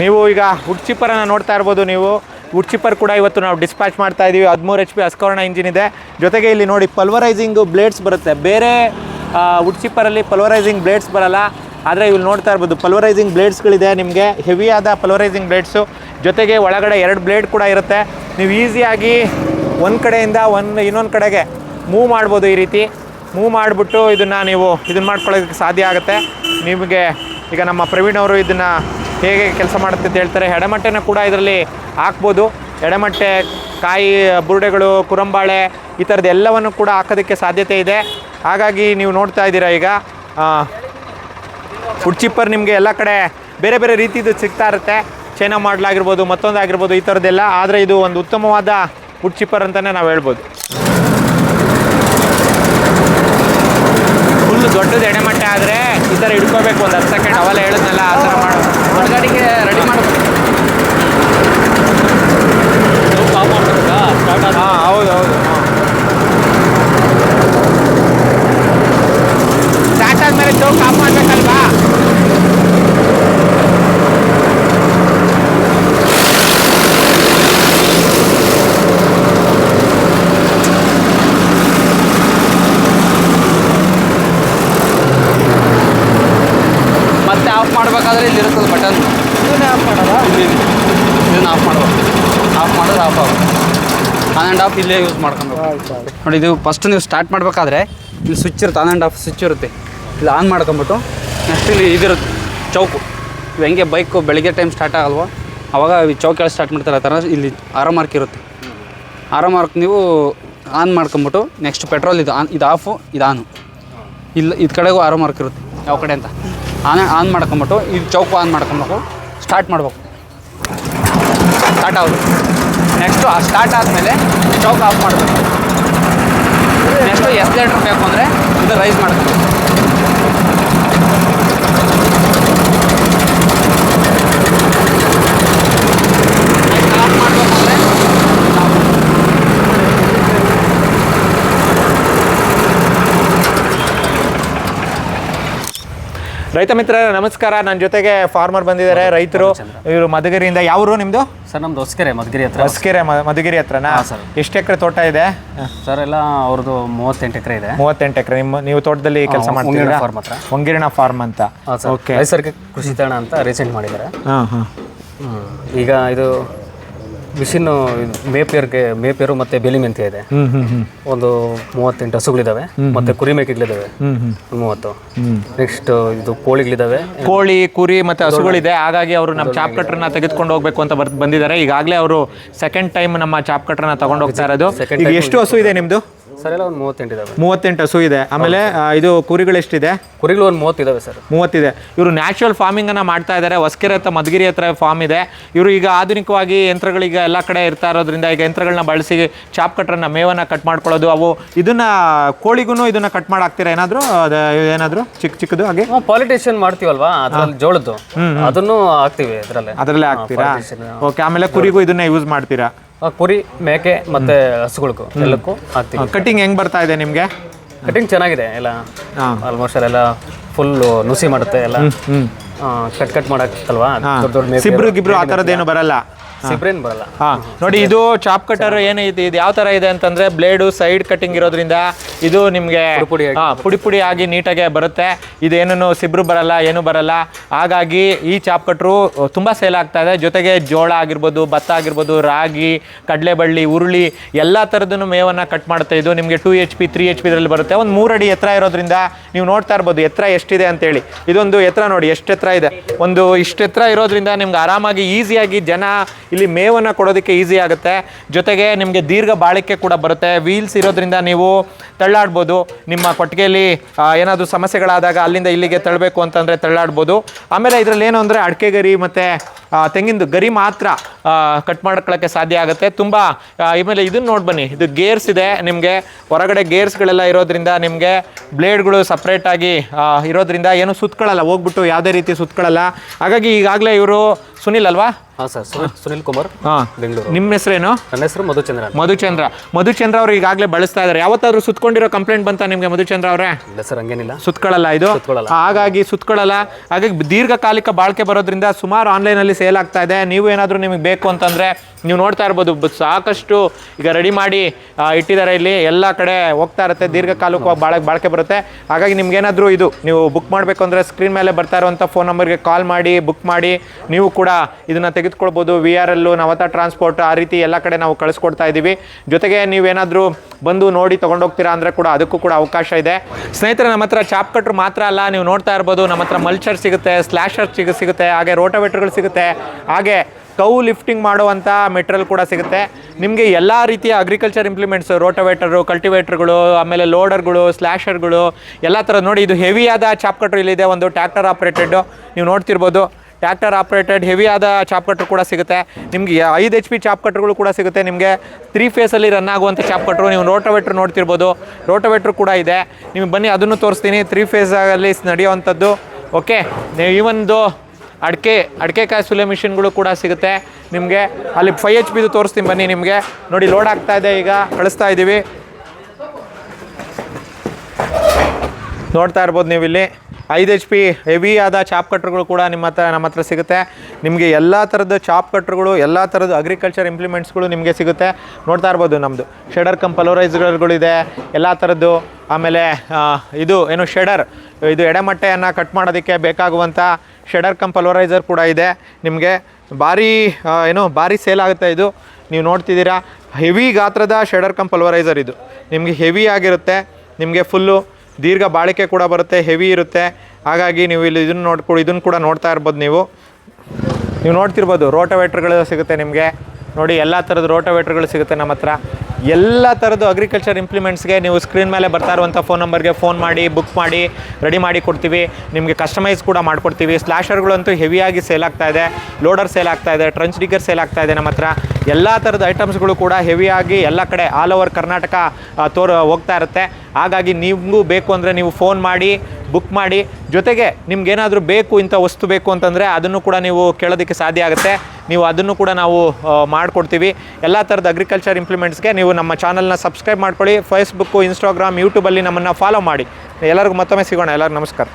ನೀವು ಈಗ ವುಡ್ ಚಿಪ್ಪರನ್ನು ನೋಡ್ತಾ ಇರ್ಬೋದು ನೀವು. ಉಡ್ಚಿಪ್ಪರ್ ಕೂಡ ಇವತ್ತು ನಾವು ಡಿಸ್ಪ್ಯಾಚ್ ಮಾಡ್ತಾ ಇದ್ದೀವಿ ಹದಿಮೂರು ಎಚ್ ಪಿ ಅಸ್ಕರ್ಣ ಇಂಜಿನ್ ಇದೆ. ಜೊತೆಗೆ ಇಲ್ಲಿ ನೋಡಿ ಪಲ್ವರೈಸಿಂಗು ಬ್ಲೇಡ್ಸ್ ಬರುತ್ತೆ. ಬೇರೆ ಉಡ್ಚಿಪ್ಪರಲ್ಲಿ ಪಲ್ವರೈಸಿಂಗ್ ಬ್ಲೇಡ್ಸ್ ಬರಲ್ಲ. ಆದರೆ ಇಲ್ಲಿ ನೋಡ್ತಾ ಇರ್ಬೋದು ಪಲ್ವರೈಸಿಂಗ್ ಬ್ಲೇಡ್ಸ್ಗಳಿದೆ ನಿಮಗೆ. ಹೆವಿಯಾದ ಪಲ್ವರೈಸಿಂಗ್ ಬ್ಲೇಡ್ಸು ಜೊತೆಗೆ ಒಳಗಡೆ ಎರಡು ಬ್ಲೇಡ್ ಕೂಡ ಇರುತ್ತೆ. ನೀವು ಈಸಿಯಾಗಿ ಒಂದು ಕಡೆಯಿಂದ ಒಂದು, ಇನ್ನೊಂದು ಕಡೆಗೆ ಮೂವ್ ಮಾಡ್ಬೋದು ಈ ರೀತಿ. ಮೂವ್ ಮಾಡಿಬಿಟ್ಟು ಇದನ್ನು ನೀವು ಇದನ್ನು ಮಾಡ್ಕೊಳ್ಳೋದಕ್ಕೆ ಸಾಧ್ಯ ಆಗುತ್ತೆ. ನಿಮಗೆ ಈಗ ನಮ್ಮ ಪ್ರವೀಣ್ ಅವರು ಇದನ್ನು ಹೇಗೆ ಕೆಲಸ ಮಾಡುತ್ತೆ ಅಂತ ಹೇಳ್ತಾರೆ, ಎಡಮಟ್ಟೆನ ಕೂಡ ಇದರಲ್ಲಿ ಹಾಕ್ಬೋದು. ಎಡಮಟ್ಟೆ, ಕಾಯಿ, ಬುರುಡೆಗಳು, ಕುರಂಬಾಳೆ, ಈ ಥರದ್ದು ಎಲ್ಲವನ್ನು ಕೂಡ ಹಾಕೋದಕ್ಕೆ ಸಾಧ್ಯತೆ ಇದೆ. ಹಾಗಾಗಿ ನೀವು ನೋಡ್ತಾ ಇದ್ದೀರಾ ಈಗ ಫುಡ್ ಚಿಪ್ಪರ್ ನಿಮಗೆ ಎಲ್ಲ ಕಡೆ ಬೇರೆ ಬೇರೆ ರೀತಿದು ಸಿಗ್ತಾ ಇರುತ್ತೆ. ಚೈನಾ ಮಾಡಲಾಗಿರ್ಬೋದು ಮತ್ತೊಂದು ಆಗಿರ್ಬೋದು ಈ ಥರದ್ದೆಲ್ಲ ಆದರೆ ಇದು ಒಂದು ಉತ್ತಮವಾದ ಫುಡ್ ಚಿಪ್ಪರ್ ಅಂತಲೇ ನಾವು ಹೇಳ್ಬೋದು. ಫುಲ್ ದೊಡ್ಡದು ಎಡೆಮಟ್ಟೆ ಆದರೆ ಈ ಥರ ಹಿಡ್ಕೋಬೇಕು. ಒಂದು ಹತ್ತು ಸೆಕೆಂಡ್ ಅವೆಲ್ಲ ಹೇಳಿದ್ನಲ್ಲ, ಆ ಥರ ಮಾಡು ಹೊರಗಡೆಗೆ ರೆಡಿ ಮಾಡಬೇಕು ಸ್ಟಾಪ್ ಮಾಡಬೇಕಾ ಸ್ಟಾರ್ಟ್ ಆದ ಹಾಂ ಹೌದು ಹೌದು ಸ್ಟಾರ್ಟ್ ಆದಮೇಲೆ ಚೌಕ್ ಆಫ್ ಮಾಡಬೇಕಲ್ವಾ ಮತ್ತೆ ಆಫ್ ಮಾಡಬೇಕಾದ್ರೆ ಇಲ್ಲಿ ಇರುತ್ತದೆ ಬಟನ್ ಆಫ್ ಮಾಡೋದಾ ಇಲ್ಲಿ ಇದನ್ನು ಆಫ್ ಮಾಡಬೇಕು ಆಫ್ ಮಾಡಿದ್ರೆ ಆಫ್ ಆಗುತ್ತೆ ಆನ್ ಆ್ಯಂಡ್ ಆಫ್ ಇಲ್ಲೇ ಯೂಸ್ ಮಾಡ್ಕೊಬೇಕು ನೋಡಿ ಇದು ಫಸ್ಟ್ ನೀವು ಸ್ಟಾರ್ಟ್ ಮಾಡಬೇಕಾದ್ರೆ ಇಲ್ಲಿ ಸ್ವಿಚ್ ಇರುತ್ತೆ ಆನ್ ಆ್ಯಂಡ್ ಆಫ್ ಸ್ವಿಚ್ ಇರುತ್ತೆ. ಇಲ್ಲಿ ಆನ್ ಮಾಡ್ಕೊಂಬಿಟ್ಟು ನೆಕ್ಸ್ಟ್ ಇಲ್ಲಿ ಇದಿರುತ್ತೆ ಚೌಕು. ಇವು ಹೆಂಗೆ ಬೈಕು ಬೆಳಿಗ್ಗೆ ಟೈಮ್ ಸ್ಟಾರ್ಟ್ ಆಗಲ್ವ ಅವಾಗ ಈ ಚೌಕೆಲ್ಲ ಸ್ಟಾರ್ಟ್ ಮಾಡ್ತಾರೆ ಆ ಥರ ಇಲ್ಲಿ ಆರೋ ಮಾರ್ಕ್ ಇರುತ್ತೆ. ಆರೋ ಮಾರ್ಕ್ ನೀವು ಆನ್ ಮಾಡ್ಕೊಂಬಿಟ್ಟು ನೆಕ್ಸ್ಟ್ ಪೆಟ್ರೋಲ್ ಇದು ಆನ್ ಇದು ಆಫು ಇದು ಆನು ಇಲ್ಲ ಇದು ಕಡೆಗೂ ಆರೋ ಮಾರ್ಕ್ ಇರುತ್ತೆ ಯಾವ ಕಡೆ ಅಂತ. ಆನ್ ಆನ್ ಮಾಡ್ಕೊಂಬಿಟ್ಟು ಇದು ಚೌಕು ಆನ್ ಮಾಡ್ಕೊಬೇಕು ಸ್ಟಾರ್ಟ್ ಮಾಡ್ಬೇಕು. ಸ್ಟಾರ್ಟ್ ಆಗುತ್ತೆ ನೆಕ್ಸ್ಟು ಆ ಸ್ಟಾರ್ಟ್ ಆದಮೇಲೆ ಚೌಕ್ ಆಫ್ ಮಾಡಬೇಕು. ನೆಕ್ಸ್ಟು ಎಸ್ಲೇಟ್ರ್ ಬೇಕು ಅಂದರೆ ಇದು ರೈಸ್ ಮಾಡ್ಬೇಕು. ರೈತ ಮಿತ್ರ ನಮಸ್ಕಾರ. ನನ್ನ ಜೊತೆಗೆ ಫಾರ್ಮರ್ ಬಂದಿದ್ದಾರೆ ರೈತರು. ಇವರು ಮಧುಗಿರಿಯಿಂದ ಯಾವರು ನಿಮ್ಮದು ಸರ್ ನಮ್ದು ಹೊಸಕೆರೆ ಮಧುಗಿರಿ ಹತ್ರ. ಹೊಸಕೆರೆ ಮಧುಗಿರಿ ಹತ್ರನಾ? ಸರ್. ಎಷ್ಟು ಎಕರೆ ತೋಟ ಇದೆ? ಸರ್ ಎಲ್ಲ ಅವ್ರದ್ದು ಮೂವತ್ತೆಂಟು ಎಕರೆ ಇದೆ. ಮೂವತ್ತೆಂಟು ಎಕರೆ. ನಿಮ್ಮ ನೀವು ತೋಟದಲ್ಲಿ ಕೆಲಸ ಮಾಡ್ತೀರಾ ಹೊಂಗಿರಣ farm ಹತ್ರ. ಹೊಂಗಿರಣ ಫಾರ್ಮ್ ಅಂತ. ಓಕೆ ನೈಸರ್ಗಿಕ ಕೃಷಿ ತಾಣ ಅಂತ ರೀಸೆಂಟ್ ಮಾಡಿದ್ದಾರೆ. ಹಾಂ ಹಾಂ. ಈಗ ಇದು ಮಿಷಿನ್ನು ಮೇಪೇರ್ಗೆ ಮೇಪೇರು ಮತ್ತೆ ಬೆಲಿ ಮೆಂತೆ ಇದೆ. ಒಂದು ಮೂವತ್ತೆಂಟು ಹಸುಗಳಿದಾವೆ ಮತ್ತೆ ಕುರಿ ಮೇಕೆಗಳಿದಾವೆ. ಮೂವತ್ತು. ನೆಕ್ಸ್ಟ್ ಇದು ಕೋಳಿಗಳಿದಾವೆ. ಕೋಳಿ ಕುರಿ ಮತ್ತೆ ಹಸುಗಳಿದೆ. ಹಾಗಾಗಿ ಅವರು ನಮ್ಮ ಚಾಪ್ ಕಟ್ರನ್ನ ತೆಗೆದುಕೊಂಡು ಹೋಗ್ಬೇಕು ಅಂತ ಬರ್ ಬಂದಿದ್ದಾರೆ. ಈಗಾಗಲೇ ಅವರು ಸೆಕೆಂಡ್ ಟೈಮ್ ನಮ್ಮ ಚಾಪ್ ಕಟ್ರನ್ನ ತಗೊಂಡು ಹೋಗ್ತಾ ಇರೋದು ಎಷ್ಟು ಹಸು ಇದೆ ನಿಮ್ಮದು ಸರ್ ಎಲ್ಲ ಒಂದು ಮೂವತ್ತೆಂಟು ಹಸು ಇದೆ. ಆಮೇಲೆ ಆ, ಇದು ಕುರಿಗಳು ಎಷ್ಟಿದೆ? ಕುರಿಗಳು ಒಂದು ಮೂವತ್ತಿದಾವೆ ಸರ್. ಮೂವತ್ತಿದೆ. ಇವರು ನ್ಯಾಚುರಲ್ ಫಾರ್ಮಿಂಗ್ ಅನ್ನ ಮಾಡ್ತಾ ಇದ್ದಾರೆ ಹೊಸಕೆರೆ ಹತ್ರ ಮಧುಗಿರಿ ಹತ್ರ ಫಾರ್ಮ್ ಇದೆ. ಇವರು ಈಗ ಆಧುನಿಕವಾಗಿ ಯಂತ್ರಗಳೀಗ ಎಲ್ಲ ಕಡೆ ಇರ್ತಾ ಇರೋದ್ರಿಂದ ಈಗ ಯಂತ್ರಗಳನ್ನ ಬಳಸಿ ಚಾಪ್ ಕಟ್ರನ್ನ ಮೇವನ್ನ ಕಟ್ ಮಾಡ್ಕೊಳ್ಳೋದು ಅವು ಇದನ್ನ ಕೋಳಿಗೂ ಇದನ್ನ ಕಟ್ ಮಾಡಾಕ್ತೀರಾ ಏನಾದ್ರು? ಏನಾದ್ರು? ಚಿಕ್ಕ ಚಿಕ್ಕದು ಹಾಗೆ? ಪಾಲಿಟಿಷಿಯನ್ ಮಾಡ್ತೀವಲ್ವಾ? ಅದ್ರಲ್ಲಿ ಜೋಳದ್ದು. ಅದನ್ನು ಹಾಕ್ತಿವಿ ಅದರಲ್ಲೇ ಅದರಲ್ಲೇ ಹಾಕ್ತೀರಾ? ಓಕೆ ಆಮೇಲೆ ಕುರಿಗೂ ಇದನ್ನ ಯೂಸ್ ಮಾಡ್ತೀರಾ? ಕುರಿ ಮೇಕೆ ಮತ್ತೆ ಹಸುಗಳಿಗೂ ಎಲ್ಲಕ್ಕೂ ಹಾಕ್ತೀವಿ. ಕಟಿಂಗ್ ಹೆಂಗ್ ಬರ್ತಾ ಇದೆ ನಿಮ್ಗೆ? ಕಟಿಂಗ್ ಚೆನ್ನಾಗಿದೆ ಎಲ್ಲ. ಆಲ್ಮೋಸ್ಟ್ ಎಲ್ಲ ಫುಲ್ ನುಸಿ ಮಾಡುತ್ತೆ ಎಲ್ಲ. ಕಟ್ ಕಟ್ ಮಾಡಕ್ಕಲ್ವಾ? ದೊಡ್ಡ ದೊಡ್ಡ ಮೇಕೆ ಸಿಬ್ರು ಗಿಬ್ರು ಆ ಥರದ್ದೇನು ಬರಲ್ಲ. ಸಿಬ್ರೇನ್ ಬರಲ್ಲ. ಹಾ. ನೋಡಿ ಇದು ಚಾಪ್ ಕಟರ್ ಏನೈತಿ ಇದು ಯಾವ ತರ ಇದೆ ಅಂತಂದ್ರೆ ಬ್ಲೇಡು ಸೈಡ್ ಕಟಿಂಗ್ ಇರೋದ್ರಿಂದ ಇದು ನಿಮಗೆ ಪುಡಿ ಪುಡಿ ಆಗಿ ನೀಟಾಗಿ ಬರುತ್ತೆ. ಇದೇನೂ ಸಿಬ್ರು ಬರಲ್ಲ ಏನು ಬರಲ್ಲ. ಹಾಗಾಗಿ ಈ ಚಾಪ್ ಕಟ್ರು ತುಂಬ ಸೇಲ್ ಆಗ್ತಾ ಇದೆ. ಜೊತೆಗೆ ಜೋಳ ಆಗಿರ್ಬೋದು ಭತ್ತ ಆಗಿರ್ಬೋದು ರಾಗಿ ಕಡಲೆಬಳ್ಳಿ ಉರುಳಿ ಎಲ್ಲ ಥರದನ್ನು ಮೇವನ್ನು ಕಟ್ ಮಾಡುತ್ತೆ. ಇದು ನಿಮಗೆ two H P three H ಪಿದ್ರಲ್ಲಿ ಬರುತ್ತೆ. ಒಂದು ಮೂರು ಅಡಿ ಎತ್ತರ ಇರೋದ್ರಿಂದ ನೀವು ನೋಡ್ತಾ ಇರ್ಬೋದು ಎತ್ತರ ಎಷ್ಟಿದೆ ಅಂತೇಳಿ. ಇದೊಂದು ಎತ್ತರ ನೋಡಿ ಎಷ್ಟು ಎತ್ತರ ಇದೆ. ಒಂದು ಇಷ್ಟು ಎತ್ತರ ಇರೋದ್ರಿಂದ ನಿಮ್ಗೆ ಆರಾಮಾಗಿ ಈಸಿಯಾಗಿ ಜನ ಇಲ್ಲಿ ಮೇವನ್ನು ಕೊಡೋದಕ್ಕೆ ಈಸಿ ಆಗುತ್ತೆ. ಜೊತೆಗೆ ನಿಮಗೆ ದೀರ್ಘ ಬಾಳಿಕೆ ಕೂಡ ಬರುತ್ತೆ. ವೀಲ್ಸ್ ಇರೋದ್ರಿಂದ ನೀವು ತಳ್ಳಾಡ್ಬೋದು. ನಿಮ್ಮ ಕೊಟ್ಟಿಗೆಯಲ್ಲಿ ಏನಾದರೂ ಸಮಸ್ಯೆಗಳಾದಾಗ ಅಲ್ಲಿಂದ ಇಲ್ಲಿಗೆ ತಳ್ಳಬೇಕು ಅಂತಂದರೆ ತಳ್ಳಾಡ್ಬೋದು. ಆಮೇಲೆ ಇದರಲ್ಲಿ ಏನು ಅಂದರೆ ಅಡಿಕೆ ಗರಿ ಮತ್ತು ತೆಂಗಿನದು ಗರಿ ಮಾತ್ರ ಕಟ್ ಮಾಡ್ಕೊಳ್ಳೋಕ್ಕೆ ಸಾಧ್ಯ ಆಗುತ್ತೆ. ತುಂಬ ಆಮೇಲೆ ಇದನ್ನು ನೋಡಿ ಬನ್ನಿ. ಇದು ಗೇರ್ಸ್ ಇದೆ ನಿಮಗೆ. ಹೊರಗಡೆ ಗೇರ್ಸ್ಗಳೆಲ್ಲ ಇರೋದ್ರಿಂದ ನಿಮಗೆ ಬ್ಲೇಡ್ಗಳು ಸಪ್ರೇಟಾಗಿ ಇರೋದ್ರಿಂದ ಏನು ಸುತ್ತಕೊಳ್ಳಲ್ಲ ಹೋಗ್ಬಿಟ್ಟು ಯಾವುದೇ ರೀತಿ ಸುತ್ತಕೊಳ್ಳಲ್ಲ ಹಾಗಾಗಿ ಈಗಾಗಲೇ ಇವರು ಸುನಿಲ್ ಅಲ್ವಾ? ಹಾಂ ಸರ್ ಸುನಿಲ್ ಕುಮಾರ್ ಹಾಂ. ಬೆಂಗಳೂರು. ನಿಮ್ಮ ಹೆಸರೇನು? ನನ್ನ ಹೆಸರು ಮಧುಚಂದ್ರ ಅಂತ. ಮಧುಚಂದ್ರ. ಮಧುಚಂದ್ರ ಅವರು ಈಗಾಗಲೇ ಬಳಸ್ತಾ ಇದ್ದಾರೆ ಯಾವತ್ತಾದ್ರೂ ಸುತ್ಕೊಂಡಿರೋ ಕಂಪ್ಲೇಂಟ್ ಬಂತ ನಿಮಗೆ ಮಧುಚಂದ್ರ ಅವರೇ? ಇಲ್ಲ ಸರ್ ಹಂಗೇನಿಲ್ಲ. ಸುತ್ಕೊಳ್ಳಲ್ಲ ಇದು. ಹಾಗಾಗಿ ಸುತ್ಕೊಳ್ಳಲ್ಲ. ಹಾಗಾಗಿ ದೀರ್ಘಕಾಲಿಕ ಬಾಳಿಕೆ ಬರೋದ್ರಿಂದ ಸುಮಾರು ಆನ್ಲೈನಲ್ಲಿ ಸೇಲ್ ಆಗ್ತಾ ಇದೆ. ನೀವು ಏನಾದರೂ ನಿಮಗೆ ಬೇಕು ಅಂತಂದರೆ ನೀವು ನೋಡ್ತಾ ಇರ್ಬೋದು ಸಾಕಷ್ಟು ಈಗ ರೆಡಿ ಮಾಡಿ ಇಟ್ಟಿದ್ದಾರೆ ಇಲ್ಲಿ. ಎಲ್ಲ ಕಡೆ ಹೋಗ್ತಾ ಇರುತ್ತೆ. ದೀರ್ಘಕಾಲಕ್ಕೂ ಬಾಳ ಬಾಳಿಕೆ ಬರುತ್ತೆ. ಹಾಗಾಗಿ ನಿಮ್ಗೇನಾದರೂ ಇದು, ನೀವು ಬುಕ್ ಮಾಡಬೇಕು ಅಂದರೆ ಸ್ಕ್ರೀನ್ ಮೇಲೆ ಬರ್ತಾ ಇರುವಂಥ ಫೋನ್ ನಂಬರ್ಗೆ ಕಾಲ್ ಮಾಡಿ ಬುಕ್ ಮಾಡಿ. ನೀವು ಕೂಡ ಇದನ್ನು ತೆಗೆದುಕೊಳ್ಬೋದು. ವಿ ಆರ್ ಎಲ್ಲು ನವತ ಟ್ರಾನ್ಸ್ಪೋರ್ಟ್ ಆ ರೀತಿ ಎಲ್ಲ ಕಡೆ ನಾವು ಕಳಿಸ್ಕೊಡ್ತಾ ಇದ್ದೀವಿ ಜೊತೆಗೆ ನೀವೇನಾದರೂ ಬಂದು ನೋಡಿ ತೊಗೊಂಡೋಗ್ತೀರಾ ಅಂದರೆ ಕೂಡ ಅದಕ್ಕೂ ಕೂಡ ಅವಕಾಶ ಇದೆ. ಸ್ನೇಹಿತರೆ, ನಮ್ಮ ಹತ್ರ ಚಾಪ್ ಕಟ್ರು ಮಾತ್ರ ಅಲ್ಲ. ನೀವು ನೋಡ್ತಾ ಇರ್ಬೋದು, ನಮ್ಮ ಹತ್ರ ಮಲ್ಚರ್ ಸಿಗುತ್ತೆ ಸ್ಲ್ಯಾಶರ್ ಸಿಗ ಸಿಗುತ್ತೆ, ಹಾಗೆ ರೋಟೋವೇಟರ್ಗಳು ಸಿಗುತ್ತೆ. ಹಾಗೆ ಕೌ ಲಿಫ್ಟಿಂಗ್ ಮಾಡುವಂಥ ಮೆಟೀರಿಯಲ್ ಕೂಡ ಸಿಗುತ್ತೆ. ನಿಮಗೆ ಎಲ್ಲ ರೀತಿಯ ಅಗ್ರಿಕಲ್ಚರ್ ಇಂಪ್ಲಿಮೆಂಟ್ಸ್ ರೋಟೋವೇಟರು ಕಲ್ಟಿವೇಟರ್ಗಳು ಆಮೇಲೆ ಲೋಡರ್ಗಳು ಸ್ಲ್ಯಾಷರ್ಗಳು ಎಲ್ಲ ಥರ ನೋಡಿ ಇದು ಹೆವಿಯಾದ ಚಾಪ್ ಕಟ್ರು ಇಲ್ಲಿದೆ, ಒಂದು ಟ್ಯಾಕ್ಟರ್ ಆಪ್ರೇಟೆಡ್ಡು ನೀವು ನೋಡ್ತಿರ್ಬೋದು ಟ್ಯಾಕ್ಟರ್ ಆಪ್ರೇಟೆಡ್ ಹೆವಿ ಆದ ಚಾಪ್ ಕಟ್ರು ಕೂಡ ಸಿಗುತ್ತೆ. ನಿಮಗೆ ಐದು ಎಚ್ ಪಿ ಚಾಪ್ ಕಟ್ರುಗಳು ಕೂಡ ಸಿಗುತ್ತೆ. ನಿಮಗೆ ತ್ರೀ ಫೇಸಲ್ಲಿ ರನ್ ಆಗುವಂಥ ಚಾಪ್ ಕಟ್ರು, ನೀವು ರೋಟೋವೇಟ್ರ್ ನೋಡ್ತಿರ್ಬೋದು. ರೋಟೋವೇಟ್ರ್ ಕೂಡ ಇದೆ. ನಿಮಗೆ ಬನ್ನಿ, ಅದನ್ನು ತೋರಿಸ್ತೀನಿ. ತ್ರೀ ಫೇಸಲ್ಲಿ ನಡೆಯುವಂಥದ್ದು ಓಕೆ ಈ ಈವನ್ದು ಅಡಿಕೆ ಕಾಯಿ ಸುಲೆ ಮಿಷಿನ್ಗಳು ಕೂಡ ಸಿಗುತ್ತೆ. ನಿಮಗೆ ಅಲ್ಲಿ ಫೈ ಎಚ್ ಪಿದು ತೋರಿಸ್ತೀನಿ ಬನ್ನಿ ನಿಮಗೆ. ನೋಡಿ ಲೋಡ್ ಆಗ್ತಾ ಇದೆ ಈಗ. ಕಳಿಸ್ತಾ ಇದ್ದೀವಿ ನೋಡ್ತಾ ಇರ್ಬೋದು ನೀವು ಇಲ್ಲಿ ಐದು ಎಚ್ ಪಿ ಹೆವಿ ಆದ ಚಾಪ್ ಕಟ್ರುಗಳು ಕೂಡ ನಿಮ್ಮ ಹತ್ರ, ನಮ್ಮ ಹತ್ರ ಸಿಗುತ್ತೆ. ನಿಮಗೆ ಎಲ್ಲ ಥರದ ಚಾಪ್ ಕಟ್ರುಗಳು ಎಲ್ಲ ಥರದ ಅಗ್ರಿಕಲ್ಚರ್ ಇಂಪ್ಲಿಮೆಂಟ್ಸ್ಗಳು ನಿಮಗೆ ಸಿಗುತ್ತೆ. ನೋಡ್ತಾ ಇರ್ಬೋದು ನಮ್ಮದು ಶೆಡರ್ ಕಮ್ ಪಲೋರೈಸ್ಗಳಿದೆ ಎಲ್ಲ ಥರದ್ದು ಆಮೇಲೆ ಇದು, ಏನು ಶೆಡರ್, ಇದು ಎಡೆಮಟ್ಟೆಯನ್ನು ಕಟ್ ಮಾಡೋದಕ್ಕೆ ಬೇಕಾಗುವಂಥ ಶೆಡರ್ ಕಮ್ ಪಲ್ವರೈಸರ್ ಕೂಡ ಇದೆ. ನಿಮಗೆ ಭಾರಿ ಏನು, ಭಾರಿ ಸೇಲ್ ಆಗುತ್ತೆ ಇದು. ನೀವು ನೋಡ್ತಿದ್ದೀರಾ ಹೆವಿ ಗಾತ್ರದ ಶೆಡರ್ ಕಮ್ ಪಲ್ವರೈಸರ್ ಇದು. ನಿಮಗೆ ಹೆವಿ ಆಗಿರುತ್ತೆ, ನಿಮಗೆ ಫುಲ್ಲು ದೀರ್ಘ ಬಾಳಿಕೆ ಕೂಡ ಬರುತ್ತೆ ಹೆವಿ ಇರುತ್ತೆ. ಹಾಗಾಗಿ ನೀವು ಇಲ್ಲಿ ಇದನ್ನು ನೋಡ್ಕೊಂಡು ಇದನ್ನು ಕೂಡ ನೋಡ್ತಾ ಇರ್ಬೋದು ನೀವು. ನೀವು ನೋಡ್ತಿರ್ಬೋದು ರೋಟೋವೇಟ್ರ್ಗಳು ಸಿಗುತ್ತೆ ನಿಮಗೆ. ನೋಡಿ, ಎಲ್ಲ ಥರದ ರೋಟೋವೇಟ್ರ್ಗಳು ಸಿಗುತ್ತೆ ನಮ್ಮ ಹತ್ರ. ಎಲ್ಲ ಥರದ್ದು ಅಗ್ರಿಕಲ್ಚರ್ ಇಂಪ್ಲಿಮೆಂಟ್ಸ್ಗೆ ನೀವು ಸ್ಕ್ರೀನ್ ಮೇಲೆ ಬರ್ತಾ ಇರುವಂಥ ಫೋನ್ ನಂಬರ್ಗೆ ಫೋನ್ ಮಾಡಿ ಬುಕ್ ಮಾಡಿ ರೆಡಿ ಮಾಡಿ ಕೊಡ್ತೀವಿ. ನಿಮಗೆ ಕಸ್ಟಮೈಸ್ ಕೂಡ ಮಾಡ್ಕೊಡ್ತೀವಿ. ಸ್ಲ್ಯಾಶರ್ಗಳಂತೂ ಹೆವಿಯಾಗಿ ಸೇಲ್ ಆಗ್ತಾ ಇದೆ. ಲೋಡರ್ ಸೇಲ್ ಆಗ್ತಾ ಇದೆ. ಟ್ರಂಚ್ ಡಿಗರ್ ಸೇಲ್ ಆಗ್ತಾ ಇದೆ ನಮ್ಮ ಹತ್ರ. ಎಲ್ಲ ಥರದ ಐಟಮ್ಸ್ಗಳು ಕೂಡ ಹೆವಿಯಾಗಿ ಎಲ್ಲ ಕಡೆ ಆಲ್ ಓವರ್ ಕರ್ನಾಟಕ ತೋರ್, ಹೋಗ್ತಾ ಇರುತ್ತೆ. ಹಾಗಾಗಿ ನಿಮಗೂ ಬೇಕು ಅಂದರೆ ನೀವು ಫೋನ್ ಮಾಡಿ ಬುಕ್ ಮಾಡಿ. ಜೊತೆಗೆ ನಿಮ್ಗೇನಾದರೂ ಬೇಕು ಇಂಥ ವಸ್ತು ಬೇಕು ಅಂತಂದರೆ ಅದನ್ನು ಕೂಡ ನೀವು ಕೇಳೋದಕ್ಕೆ ಸಾಧ್ಯ ಆಗುತ್ತೆ. ನೀವು ಅದನ್ನು ಕೂಡ ನಾವು ಮಾಡಿಕೊಡ್ತೀವಿ. ಎಲ್ಲ ಥರದ ಅಗ್ರಿಕಲ್ಚರ್ ಇಂಪ್ಲಿಮೆಂಟ್ಸ್ಗೆ ನೀವು ನಮ್ಮ ಚಾನಲ್ನ ಸಬ್ಸ್ಕ್ರೈಬ್ ಮಾಡ್ಕೊಳ್ಳಿ. ಫೇಸ್ಬುಕ್ಕು ಇನ್ಸ್ಟಾಗ್ರಾಮ್ ಯೂಟ್ಯೂಬಲ್ಲಿ ನಮ್ಮನ್ನು ಫಾಲೋ ಮಾಡಿ. ಎಲ್ಲರಿಗೂ ಮತ್ತೊಮ್ಮೆ ಸಿಗೋಣ. ಎಲ್ಲರಿಗೂ ನಮಸ್ಕಾರ.